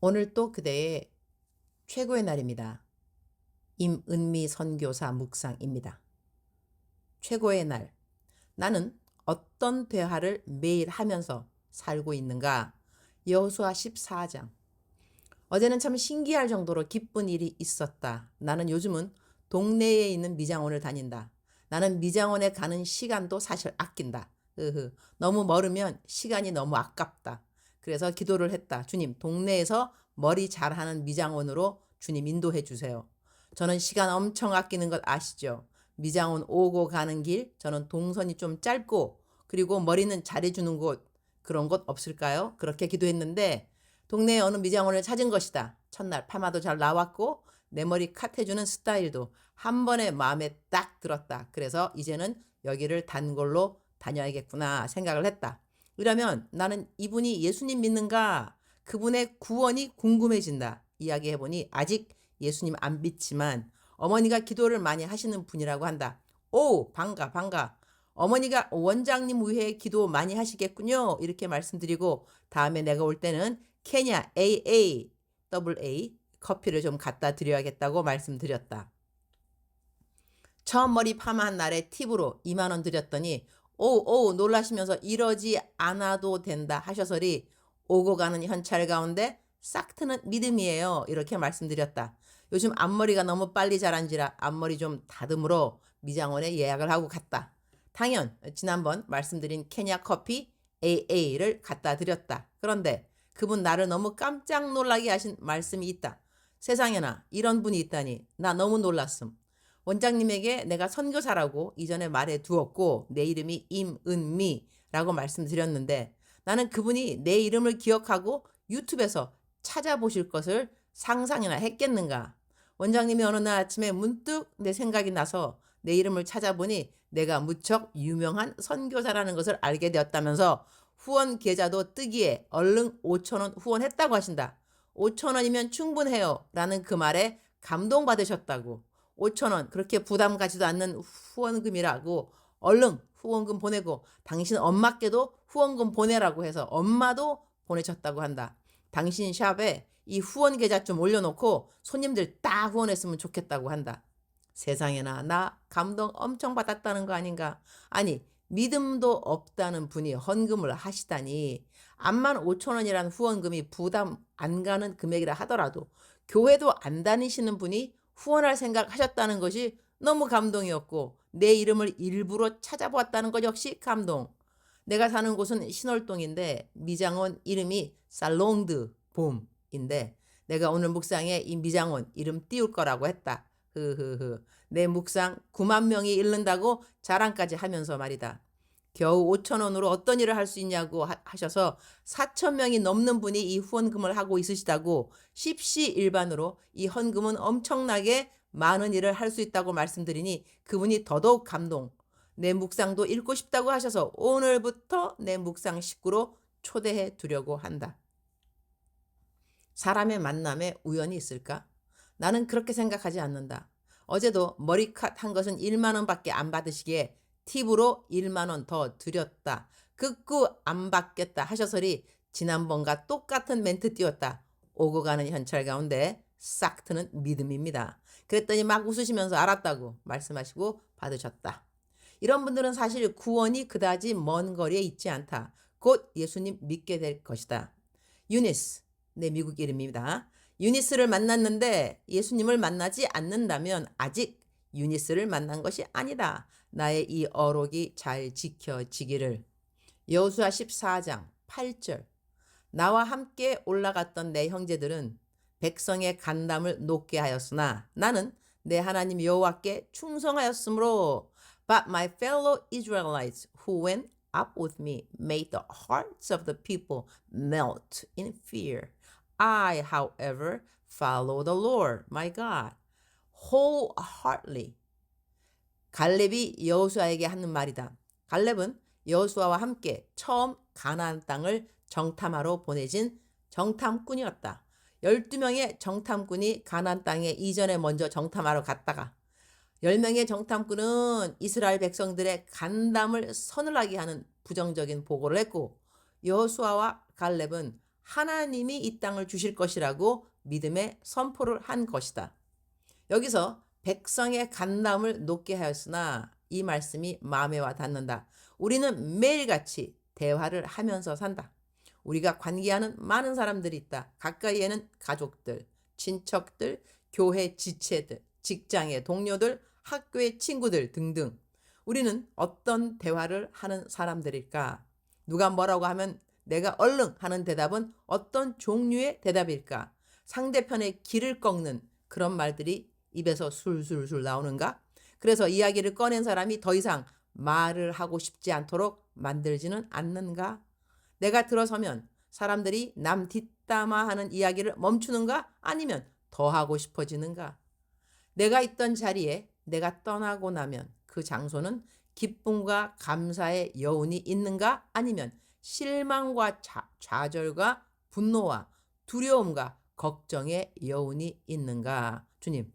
오늘 또 그대의 최고의 날입니다. 임은미 선교사 묵상입니다. 최고의 날. 나는 어떤 대화를 매일 하면서 살고 있는가? 여호수아 14장. 어제는 참 신기할 정도로 기쁜 일이 있었다. 나는 요즘은 동네에 있는 미장원을 다닌다. 나는 미장원에 가는 시간도 사실 아낀다. 으흐. 너무 멀으면 시간이 너무 아깝다. 그래서 기도를 했다. 주님, 동네에서 머리 잘하는 미장원으로 주님 인도해 주세요. 저는 시간 엄청 아끼는 것 아시죠? 미장원 오고 가는 길, 저는 동선이 좀 짧고, 그리고 머리는 잘해주는 곳, 그런 곳 없을까요? 그렇게 기도했는데, 동네에 어느 미장원을 찾은 것이다. 첫날 파마도 잘 나왔고, 내 머리 컷 해주는 스타일도 한 번에 마음에 딱 들었다. 그래서 이제는 여기를 단골로 다녀야겠구나 생각을 했다. 이러면 나는 이분이 예수님 믿는가? 그분의 구원이 궁금해진다. 이야기해보니 아직 예수님 안 믿지만 어머니가 기도를 많이 하시는 분이라고 한다. 오, 반가, 반가. 어머니가 원장님 위해 기도 많이 하시겠군요. 이렇게 말씀드리고 다음에 내가 올 때는 케냐 AA, AA 커피를 좀 갖다 드려야겠다고 말씀드렸다. 처음 머리 파마한 날에 팁으로 2만 원 드렸더니 오오 놀라시면서 이러지 않아도 된다 하셔서리 오고 가는 현찰 가운데 싹 트는 믿음이에요. 이렇게 말씀드렸다. 요즘 앞머리가 너무 빨리 자란지라 앞머리 좀 다듬으러 미장원에 예약을 하고 갔다. 당연 지난번 말씀드린 케냐 커피 AA를 갖다 드렸다. 그런데 그분 나를 너무 깜짝 놀라게 하신 말씀이 있다. 세상에나 이런 분이 있다니 나 너무 놀랐음. 원장님에게 내가 선교사라고 이전에 말해 두었고 내 이름이 임은미라고 말씀드렸는데 나는 그분이 내 이름을 기억하고 유튜브에서 찾아보실 것을 상상이나 했겠는가. 원장님이 어느 날 아침에 문득 내 생각이 나서 내 이름을 찾아보니 내가 무척 유명한 선교사라는 것을 알게 되었다면서 후원 계좌도 뜨기에 얼른 5천원 후원했다고 하신다. 5천원이면 충분해요. 라는 그 말에 감동받으셨다고. 5천원 그렇게 부담 가지도 않는 후원금이라고 얼른 후원금 보내고 당신 엄마께도 후원금 보내라고 해서 엄마도 보내셨다고 한다. 당신 샵에 이 후원 계좌 좀 올려놓고 손님들 딱 후원했으면 좋겠다고 한다. 세상에나 나 감동 엄청 받았다는 거 아닌가? 아니 믿음도 없다는 분이 헌금을 하시다니 암만 5천 원이라는 후원금이 부담 안 가는 금액이라 하더라도 교회도 안 다니시는 분이 후원할 생각 하셨다는 것이 너무 감동이었고 내 이름을 일부러 찾아보았다는 것 역시 감동. 내가 사는 곳은 신월동인데 미장원 이름이 살롱드 봄인데 내가 오늘 묵상에 이 미장원 이름 띄울 거라고 했다. 흐흐흐. 내 묵상 9만 명이 읽는다고 자랑까지 하면서 말이다. 겨우 5천 원으로 어떤 일을 할 수 있냐고 하, 하셔서 4천 명이 넘는 분이 이 후원금을 하고 있으시다고 십시일반으로 이 헌금은 엄청나게 많은 일을 할 수 있다고 말씀드리니 그분이 더더욱 감동. 내 묵상도 읽고 싶다고 하셔서 오늘부터 내 묵상 식구로 초대해 두려고 한다. 사람의 만남에 우연이 있을까? 나는 그렇게 생각하지 않는다. 어제도 머리컷 한 것은 1만 원밖에 안 받으시기에 팁으로 1만 원 더 드렸다. 극구 안 받겠다 하셔서리 지난번과 똑같은 멘트 띄웠다. 오고 가는 현찰 가운데 싹 트는 믿음입니다. 그랬더니 막 웃으시면서 알았다고 말씀하시고 받으셨다. 이런 분들은 사실 구원이 그다지 먼 거리에 있지 않다. 곧 예수님 믿게 될 것이다. 유니스, 내 미국 이름입니다. 유니스를 만났는데 예수님을 만나지 않는다면 아직 유니스를 만난 것이 아니다. 나의 이 어록이 잘 지켜지기를. 여호수아 14장 8절. 나와 함께 올라갔던 내 형제들은 백성의 간담을 높게 하였으나 나는 내 하나님 여호와께 충성하였으므로 but my fellow Israelites who went up with me made the hearts of the people melt in fear. I, however, follow the Lord my God wholeheartedly. 갈렙이 여호수아에게 하는 말이다. 갈렙은 여호수아와 함께 처음 가나안 땅을 정탐하러 보내진 정탐꾼이었다. 12명의 정탐꾼이 가나안 땅에 이전에 먼저 정탐하러 갔다가 10명의 정탐꾼은 이스라엘 백성들의 간담을 서늘하게 하는 부정적인 보고를 했고 여호수아와 갈렙은 하나님이 이 땅을 주실 것이라고 믿음의 선포를 한 것이다. 여기서 백성의 간담을 높게 하였으나 이 말씀이 마음에 와 닿는다. 우리는 매일같이 대화를 하면서 산다. 우리가 관계하는 많은 사람들이 있다. 가까이에는 가족들, 친척들, 교회 지체들, 직장의 동료들, 학교의 친구들 등등. 우리는 어떤 대화를 하는 사람들일까? 누가 뭐라고 하면 내가 얼른 하는 대답은 어떤 종류의 대답일까? 상대편의 길을 꺾는 그런 말들이 입에서 술술술 나오는가? 그래서 이야기를 꺼낸 사람이 더 이상 말을 하고 싶지 않도록 만들지는 않는가? 내가 들어서면 사람들이 남 뒷담화 하는 이야기를 멈추는가? 아니면 더 하고 싶어지는가? 내가 있던 자리에 내가 떠나고 나면 그 장소는 기쁨과 감사의 여운이 있는가? 아니면 실망과 자, 좌절과 분노와 두려움과 걱정의 여운이 있는가? 주님,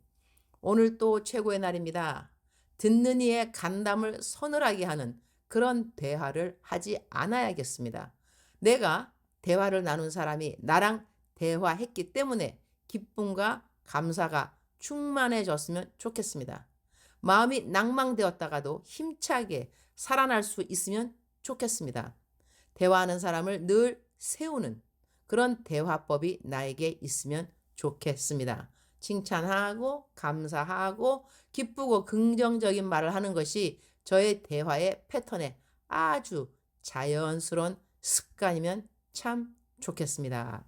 오늘 또 최고의 날입니다. 듣는 이의 간담을 서늘하게 하는 그런 대화를 하지 않아야겠습니다. 내가 대화를 나눈 사람이 나랑 대화했기 때문에 기쁨과 감사가 충만해졌으면 좋겠습니다. 마음이 낭망되었다가도 힘차게 살아날 수 있으면 좋겠습니다. 대화하는 사람을 늘 세우는 그런 대화법이 나에게 있으면 좋겠습니다. 칭찬하고 감사하고 기쁘고 긍정적인 말을 하는 것이 저의 대화의 패턴에 아주 자연스러운 습관이면 참 좋겠습니다.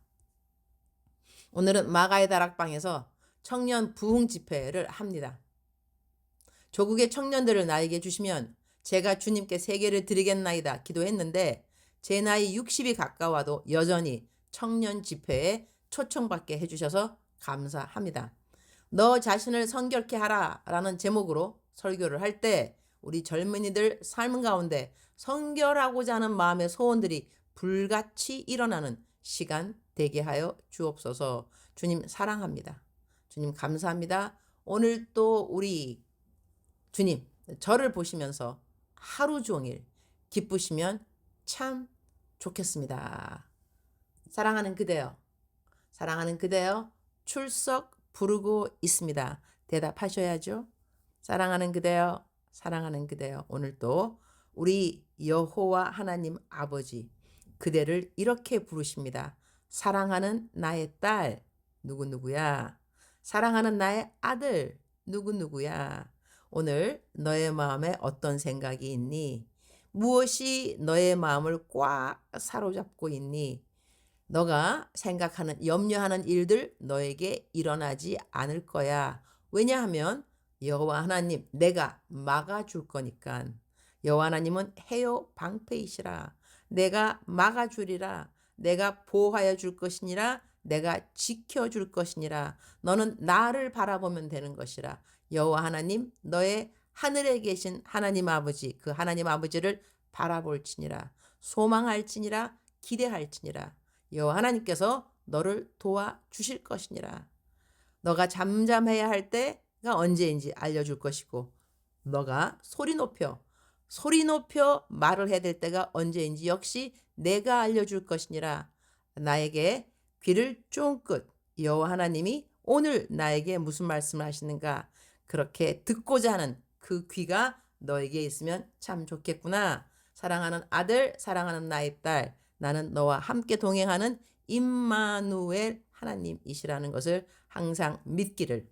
오늘은 마가의 다락방에서 청년 부흥 집회를 합니다. 조국의 청년들을 나에게 주시면 제가 주님께 세계를 드리겠나이다 기도했는데 제 나이 60이 가까워도 여전히 청년 집회에 초청받게 해주셔서 감사합니다. 너 자신을 성결케 하라 라는 제목으로 설교를 할 때 우리 젊은이들 삶 가운데 성결하고자 하는 마음의 소원들이 불같이 일어나는 시간 되게 하여 주옵소서 주님 사랑합니다. 주님 감사합니다. 오늘 또 우리 주님 저를 보시면서 하루 종일 기쁘시면 참 좋겠습니다. 사랑하는 그대여, 사랑하는 그대여, 출석 부르고 있습니다. 대답하셔야죠. 사랑하는 그대여, 사랑하는 그대여. 오늘도 우리 여호와 하나님 아버지 그대를 이렇게 부르십니다. 사랑하는 나의 딸 누구누구야. 사랑하는 나의 아들 누구누구야. 오늘 너의 마음에 어떤 생각이 있니? 무엇이 너의 마음을 꽉 사로잡고 있니? 너가 생각하는, 염려하는 일들 너에게 일어나지 않을 거야. 왜냐하면 여호와 하나님 내가 막아 줄 거니까. 여호와 하나님은 해요 방패이시라. 내가 막아 주리라. 내가 보호하여 줄 것이니라. 내가 지켜 줄 것이니라. 너는 나를 바라보면 되는 것이라. 여호와 하나님 너의 하늘에 계신 하나님 아버지 그 하나님 아버지를 바라볼지니라. 소망할지니라. 기대할지니라. 여호와 하나님께서 너를 도와 주실 것이니라. 너가 잠잠해야 할 때가 언제인지 알려줄 것이고 너가 소리 높여 소리 높여 말을 해야 될 때가 언제인지 역시 내가 알려줄 것이니라. 나에게 귀를 쫑긋 여호와 하나님이 오늘 나에게 무슨 말씀을 하시는가 그렇게 듣고자 하는 그 귀가 너에게 있으면 참 좋겠구나. 사랑하는 아들, 사랑하는 나의 딸, 나는 너와 함께 동행하는 임마누엘 하나님이시라는 것을 항상 믿기를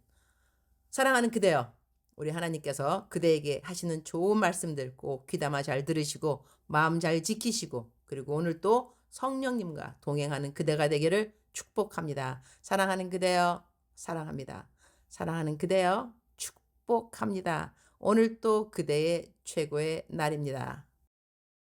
사랑하는 그대여 우리 하나님께서 그대에게 하시는 좋은 말씀들 꼭 귀담아 잘 들으시고 마음 잘 지키시고 그리고 오늘 또 성령님과 동행하는 그대가 되기를 축복합니다. 사랑하는 그대여 사랑합니다. 사랑하는 그대여 축복합니다. 오늘 또 그대의 최고의 날입니다.